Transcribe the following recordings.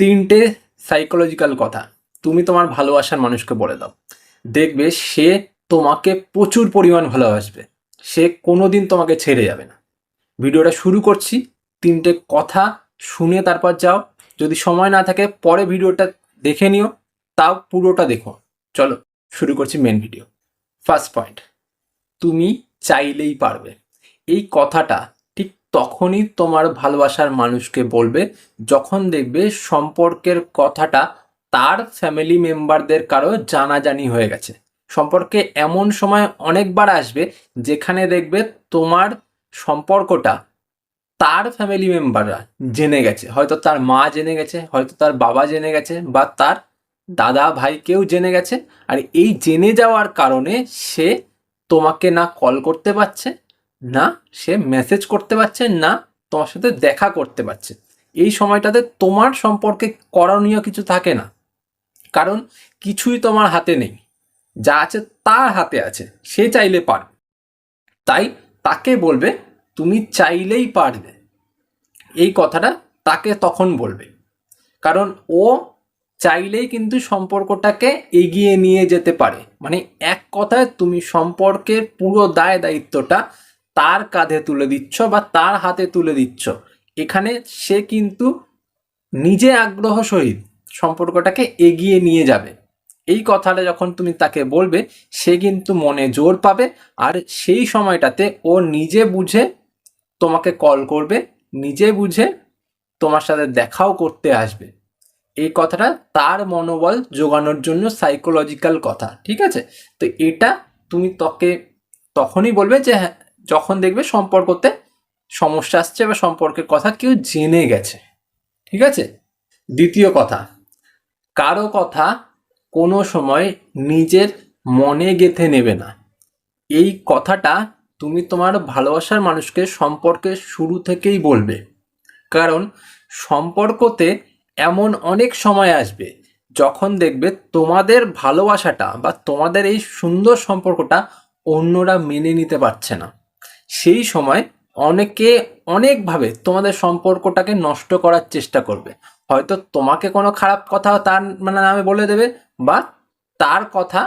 তিনটে সাইকোলজিক্যাল কথা। তুমি তোমার ভালোবাসার মানুষকে বলে দাও। দেখবে সে তোমাকে প্রচুর পরিমাণ ভালোবাসবে। সে কোনোদিন তোমাকে ছেড়ে যাবে না। ভিডিওটা শুরু করছি। তিনটে কথা শুনে তারপর যাও। যদি সময় না থাকে, পরে ভিডিওটা দেখে নিও। তাও পুরোটা দেখো। চলো, শুরু করছি মেন ভিডিও ফার্স্ট পয়েন্ট তুমি চাইলেই পারবে। এই কথাটা তখনই তোমার ভালোবাসার মানুষকে বলবে, যখন দেখবে সম্পর্কের কথাটা তার ফ্যামিলি মেম্বারদের কারও জানাজানি হয়ে গেছে। সম্পর্কে এমন সময় অনেকবার আসবে, যেখানে দেখবে তোমার সম্পর্কটা তার ফ্যামিলি মেম্বাররা জেনে গেছে। হয়তো তার মা জেনে গেছে, হয়তো তার বাবা জেনে গেছে বা তার দাদা ভাই কেউ জেনে গেছে। আর এই জেনে যাওয়ার কারণে সে তোমাকে না কল করতে পারছে না, সে মেসেজ করতে পারছে, না, তোমার সাথে দেখা করতে পারছে। এই সময়টাতে তোমার সম্পর্কে করণীয় কিছু থাকে না। কারণ কিছুই তোমার হাতে নেই। যা আছে তার হাতে আছে, সে চাইলে পারবে তাই তাকে বলবে, তুমি চাইলেই পারবে। এই কথাটা তাকে তখন বলবে। কারণ ও চাইলেই কিন্তু সম্পর্কটাকে এগিয়ে নিয়ে যেতে পারে। মানে এক কথায় তুমি সম্পর্কের পুরো দায় দায়িত্বটা তার কাঁধে তুলে দিচ্ছ বা তার হাতে তুলে দিচ্ছ। এখানে সে কিন্তু নিজে আগ্রহ সহিত সম্পর্কটাকে এগিয়ে নিয়ে যাবে। এই কথাটা যখন তুমি তাকে বলবে, সে কিন্তু মনে জোর পাবে আর সেই সময়টাতে ও নিজে বুঝে তোমাকে কল করবে, নিজে বুঝে তোমার সাথে দেখাও করতে আসবে। এই কথাটা তার মনোবল যোগানোর জন্য সাইকোলজিক্যাল কথা, ঠিক আছে? তো এটা তুমি তোকে তখনই বলবে যে হ্যাঁ যখন দেখবে সম্পর্কতে সমস্যা আসছে বা সম্পর্কের কথা কেউ জেনে গেছে, ঠিক আছে? দ্বিতীয় কথা, কারও কথা কোনো সময় নিজের মনে গেঁথে নেবে না। এই কথাটা তুমি তোমার ভালোবাসার মানুষকে সম্পর্কের শুরু থেকেই বলবে। কারণ সম্পর্কতে এমন অনেক সময় আসবে যখন দেখবে তোমাদের ভালোবাসাটা বা তোমাদের এই সুন্দর সম্পর্কটা অন্যরা মেনে নিতে পারছে না। সেই সময় অনেকে অনেকভাবে তোমাদের সম্পর্কটাকে নষ্ট করার চেষ্টা করবে। হয়তো তোমাকে কোনো খারাপ কথা তার মানে নামে বলে দেবে বা তার কথা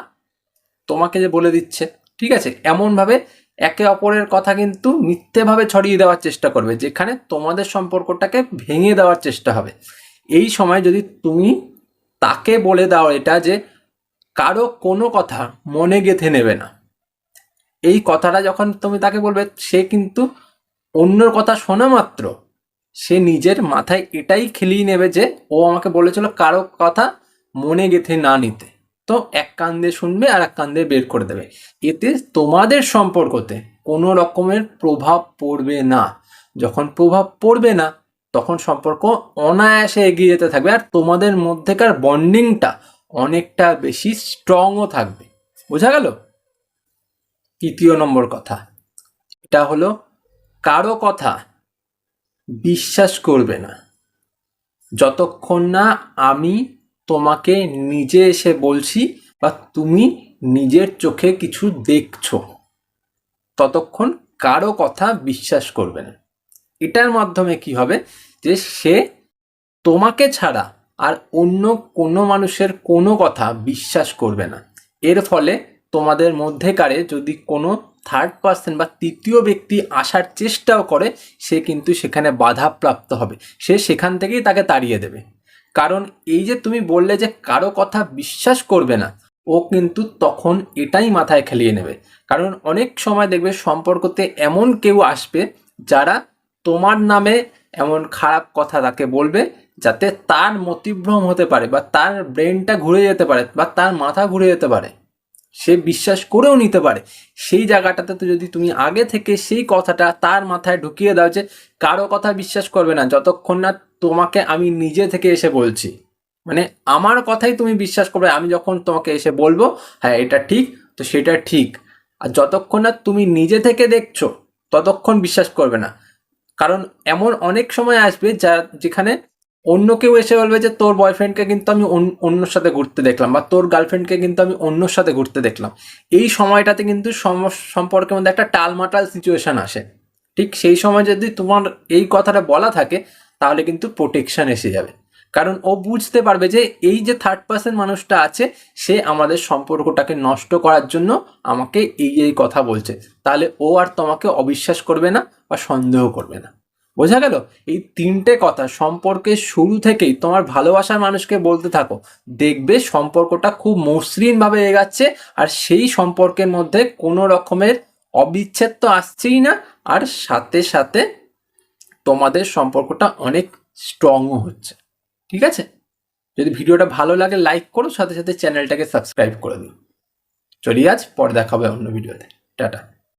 তোমাকে যে বলে দিচ্ছে, ঠিক আছে? এমনভাবে একে অপরের কথা কিন্তু মিথ্যেভাবে ছড়িয়ে দেওয়ার চেষ্টা করবে, যেখানে তোমাদের সম্পর্কটাকে ভেঙে দেওয়ার চেষ্টা হবে। এই সময় যদি তুমি তাকে বলে দাও এটা যে কারও কোনো কথা মনে গেঁথে নেবে না এই কথাটা যখন তুমি তাকে বলবে, সে কিন্তু অন্যর কথা শোনা মাত্র। সে নিজের মাথায় এটাই খেলিয়ে নেবে যে, ও আমাকে বলেছিল কারও কথা মনে গেঁথে না নিতে। তো এক কান দিয়ে শুনবে আর এক কান দিয়ে বের করে দেবে। এতে তোমাদের সম্পর্কতে কোনো রকমের প্রভাব পড়বে না। যখন প্রভাব পড়বে না, তখন সম্পর্ক অনায়াসে এগিয়ে যেতে থাকবে আর তোমাদের মধ্যেকার বন্ডিংটা অনেকটা বেশি স্ট্রংও থাকবে। বোঝা গেল? তৃতীয় নম্বর কথা। এটা হলো, কারও কথা বিশ্বাস করবে না। যতক্ষণ না আমি তোমাকে নিজে এসে বলছি বা তুমি নিজের চোখে কিছু দেখছ, ততক্ষণ কারও কথা বিশ্বাস করবে না। এটার মাধ্যমে কি হবে? যে সে তোমাকে ছাড়া আর অন্য কোনো মানুষের কোনো কথা বিশ্বাস করবে না। এর ফলে তোমাদের মধ্যেকারে যদি কোনো থার্ড পার্সন বা তৃতীয় ব্যক্তি আসার চেষ্টাও করে, সে কিন্তু সেখানে বাধাপ্রাপ্ত হবে। সে সেখান থেকেই তাকে তাড়িয়ে দেবে। কারণ এই যে তুমি বললে যে কারও কথা বিশ্বাস করবে না, ও কিন্তু তখন এটাই মাথায় খেলিয়ে নেবে। কারণ অনেক সময় দেখবে সম্পর্কতে এমন কেউ আসবে যারা তোমার নামে এমন খারাপ কথা তাকে বলবে যাতে তার মতিভ্রম হতে পারে বা তার ব্রেনটা ঘুরে যেতে পারে বা তার মাথা ঘুরে যেতে পারে। সে বিশ্বাস করেও নিতে পারে। সেই জায়গাটাতে তো যদি তুমি আগে থেকে সেই কথাটা তার মাথায় ঢুকিয়ে দাও যে কারও কথা বিশ্বাস করবে না, যতক্ষণ না তোমাকে আমি নিজে থেকে এসে বলছি। মানে আমার কথাই তুমি বিশ্বাস করবে, আমি যখন তোমাকে এসে বলব হ্যাঁ এটা ঠিক, তো সেটা ঠিক। আর যতক্ষণ না তুমি নিজে থেকে দেখছ, ততক্ষণ বিশ্বাস করবে না। কারণ এমন অনেক সময় আসবে যা যেখানে অন্য কেউ এসে বলবে যে তোর বয়ফ্রেন্ডকে কিন্তু আমি অন্য- অন্যর সাথে ঘুরতে দেখলাম বা তোর গার্লফ্রেন্ডকে কিন্তু আমি অন্যর সাথে ঘুরতে দেখলাম। এই সময়টাতে কিন্তু সম- সম্পর্কের মধ্যে একটা টালমাটাল সিচুয়েশন আসে। ঠিক সেই সময় যদি তোমার এই কথাটা বলা থাকে, তাহলে কিন্তু প্রোটেকশন এসে যাবে। কারণ ও বুঝতে পারবে যে এই যে থার্ড পার্সন মানুষটা আছে, সে আমাদের সম্পর্কটাকে নষ্ট করার জন্য আমাকে এই এই কথা বলছে। তাহলে ও আর তোমাকে অবিশ্বাস করবে না বা সন্দেহ করবে না। বোঝা গেল? এই তিনটে কথা সম্পর্কের শুরু থেকেই তোমার ভালোবাসার মানুষকে বলতে থাকো। দেখবে সম্পর্কটা খুব মসৃণভাবে এগাচ্ছে আর সেই সম্পর্কের মধ্যে কোনো রকমের অবিচ্ছেদ তো আসছেই না আর সাথে সাথে তোমাদের সম্পর্কটা অনেক স্ট্রংও হচ্ছে। ঠিক আছে? যদি ভিডিওটা ভালো লাগে লাইক করো, সাথে সাথে চ্যানেলটাকে সাবস্ক্রাইব করে দিও। চলি আজ, পরে দেখা হবে অন্য ভিডিওতে। টাটা।